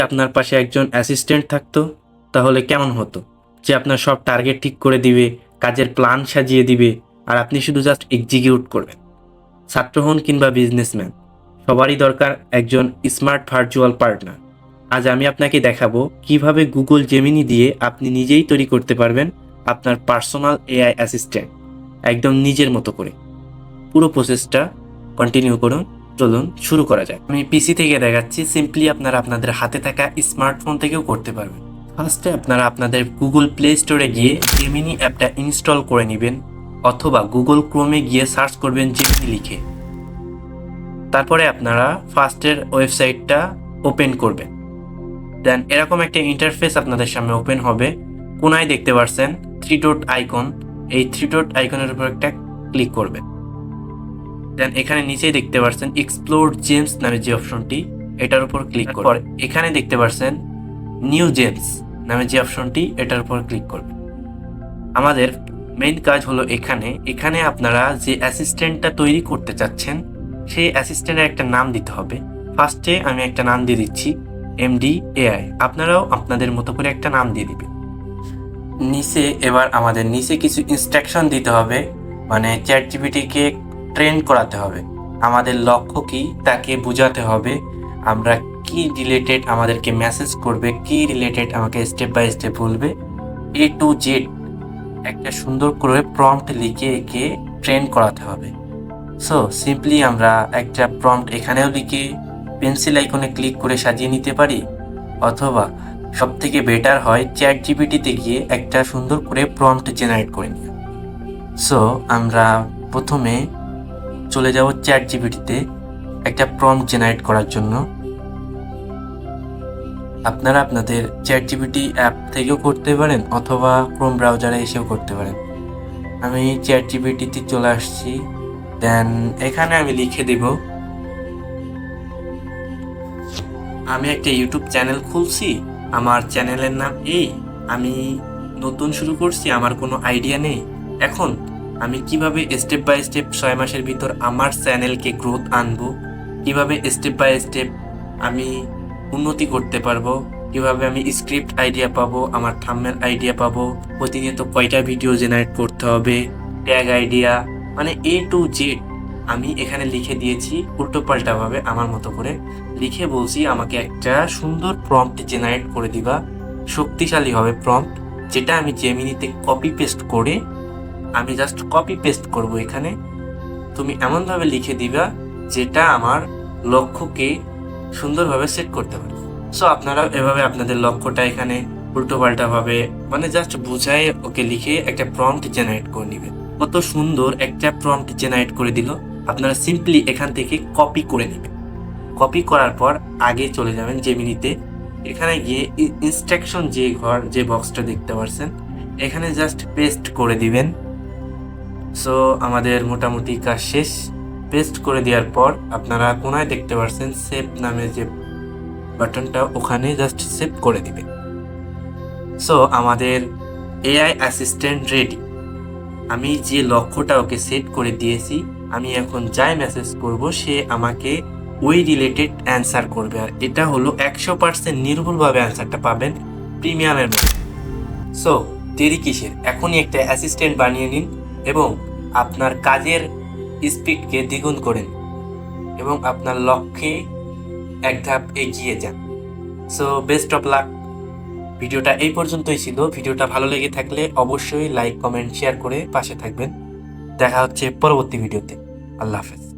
আপনার পাশে একজন অ্যাসিস্ট্যান্ট থাকতো, তাহলে কেমন হতো? যে আপনার সব টার্গেট ঠিক করে দিবে, কাজের প্ল্যান সাজিয়ে দিবে, আর আপনি শুধু জাস্ট এক্সিকিউট করবেন। ছাত্র হন কিংবা বিজনেসম্যান সবারই দরকার একজন স্মার্ট ভার্চুয়াল পার্টনার আজ আমি আপনাকে দেখাবো কীভাবে গুগল জেমিনি দিয়ে আপনি নিজেই তৈরি করতে পারবেন আপনার পার্সোনাল এআই অ্যাসিস্ট্যান্ট একদম নিজের মতো করে। পুরো প্রসেসটা কন্টিনিউ করুন। চলুন শুরু করা যাক। আমি পিসি থেকে দেখাচ্ছি সিম্পলি আপনারা আপনাদের হাতে থাকা স্মার্টফোন থেকেও করতে পারবেন। ফার্স্টে আপনারা আপনাদের গুগল প্লে স্টোরে গিয়ে জেমিনি অ্যাপটা ইনস্টল করে নেবেন, অথবা গুগল ক্রোমে গিয়ে সার্চ করবেন জেমিনি লিখে। তারপরে আপনারা ফার্স্টের ওয়েবসাইটটা ওপেন করবেন। দেন এরকম একটা ইন্টারফেস আপনাদের সামনে ওপেন হবে। কোনায় দেখতে পারছেন থ্রি ডট আইকন এই থ্রি ডট আইকনের উপর একটা ক্লিক করবেন। দেন এখানে নিচেই দেখতে পারছেন এক্সপ্লোর জেমস নামে যে অপশনটি এটার উপর ক্লিক করে এখানে দেখতে পারছেন নিউ জেমস নামে যে অপশনটি এটার উপর ক্লিক করবে আমাদের মেইন কাজ হলো এখানে এখানে আপনারা যে অ্যাসিস্ট্যান্টটা তৈরি করতে চাচ্ছেন সেই অ্যাসিস্ট্যান্টের একটা নাম দিতে হবে। ফার্স্টে আমি একটা নাম দিয়ে দিচ্ছি এমডি এআই আপনারাও আপনাদের মতো করে একটা নাম দিয়ে দিবেন। নিচে এবার আমাদের নিচে কিছু ইনস্ট্রাকশন দিতে হবে। মানে চ্যাট জিপিটিকে ট্রেন করাতে হবে। আমাদের লক্ষ্য কি? তাকে বোঝাতে হবে আমরা কি রিলেটেড আমাদেরকে মেসেজ করবে, কি রিলেটেড আমাকে স্টেপ বাই স্টেপ বলবে। এ টু জেড একটা সুন্দর করে প্রম্পট লিখে একে ট্রেন করাতে হবে। সো সিম্পলি আমরা একটা প্রম্পট এখানেও লিখে পেন্সিল আইকনে ক্লিক করে সাজিয়ে নিতে পারি। অথবা সব থেকে বেটার হয় চ্যাট জিপিটিতে গিয়ে একটা সুন্দর করে প্রম্পট জেনারেট করে নিই সো আমরা প্রথমে চলে যাব চ্যাট জিপিটিতে একটা প্রম্পট জেনারেট করার জন্য। আপনারা আপনাদের চ্যাট জিপিটি অ্যাপ থেকেও করতে পারেন অথবা ক্রোম ব্রাউজারে এসেও করতে পারেন। আমি চ্যাট জিপিটিতে চলে আসছি। দেন এখানে আমি লিখে দেব, আমি একটা ইউটিউব চ্যানেল খুলছি, আমার চ্যানেলের নাম এই, আমি নতুন শুরু করছি, আমার কোনো আইডিয়া নেই। এখন আমি কীভাবে স্টেপ বাই স্টেপ ছয় মাসের ভিতর আমার চ্যানেলকে গ্রোথ আনব? কীভাবে স্টেপ বাই স্টেপ আমি উন্নতি করতে পারব? কীভাবে আমি স্ক্রিপ্ট আইডিয়া পাবো? আমার থাম্বনেল আইডিয়া পাবো? প্রতিনিয়ত কয়টা ভিডিও জেনারেট করতে হবে? ট্যাগ আইডিয়া মানে এ টু জেড আমি এখানে লিখে দিয়েছি উল্টো পাল্টাভাবে আমার মতো করে লিখে বলছি, আমাকে একটা সুন্দর প্রম্পট জেনারেট করে দিবা। শক্তিশালী হবে প্রম্পট যেটা আমি জেমিনিতে কপি পেস্ট করে আমি জাস্ট কপি পেস্ট করব এখানে। তুমি এমনভাবে লিখে দিবা যেটা আমার লক্ষ্যকে সুন্দরভাবে সেট করতে পারে। সো আপনারা এভাবে আপনাদের লক্ষ্যটা এখানে উল্টোপাল্টাভাবে মানে জাস্ট বুঝায় ওকে লিখে একটা প্রম্পট জেনারেট করে নেবেন কত সুন্দর একটা প্রম্পট জেনারেট করে দিল। আপনারা সিম্পলি এখান থেকে কপি করে নেবেন কপি করার পর আগে চলে যাবেন জেমিনিতে এখানে গিয়ে ইনস্ট্রাকশন যে ঘর, যে বক্সটা দেখতে পাচ্ছেন এখানে জাস্ট পেস্ট করে দিবেন। সো আমাদের মোটামুটি কাজ শেষ। পেস্ট করে দেওয়ার পর আপনারা কোনায় দেখতে পাচ্ছেন সেভ নামে যে বাটনটা, ওখানে জাস্ট সেভ করে দিবেন। সো আমাদের এআই অ্যাসিস্ট্যান্ট রেডি আমি যে লক্ষ্যটা ওকে সেট করে দিয়েছি, আমি এখন যাই মেসেজ করব, সে আমাকে ওই রিলেটেড অ্যান্সার করবে। আর এটা হলো একশো পার্সেন্ট নির্ভুলভাবে অ্যান্সারটা পাবেন প্রিমিয়ামের মধ্যে। সো দেরি কিসের? এখনই একটা অ্যাসিস্ট্যান্ট বানিয়ে নিন। এবং আপনার কাজের স্পিডকে দ্বিগুণ করেন এবং আপনার লক্ষ্যে এক ধাপ এগিয়ে যান। সো বেস্ট অফ লাক ভিডিওটা এই পর্যন্তই ছিল। ভিডিওটা ভালো লেগে থাকলে অবশ্যই লাইক কমেন্ট শেয়ার করে পাশে থাকবেন। দেখা হচ্ছে পরবর্তী ভিডিওতে। আল্লাহ হাফেজ।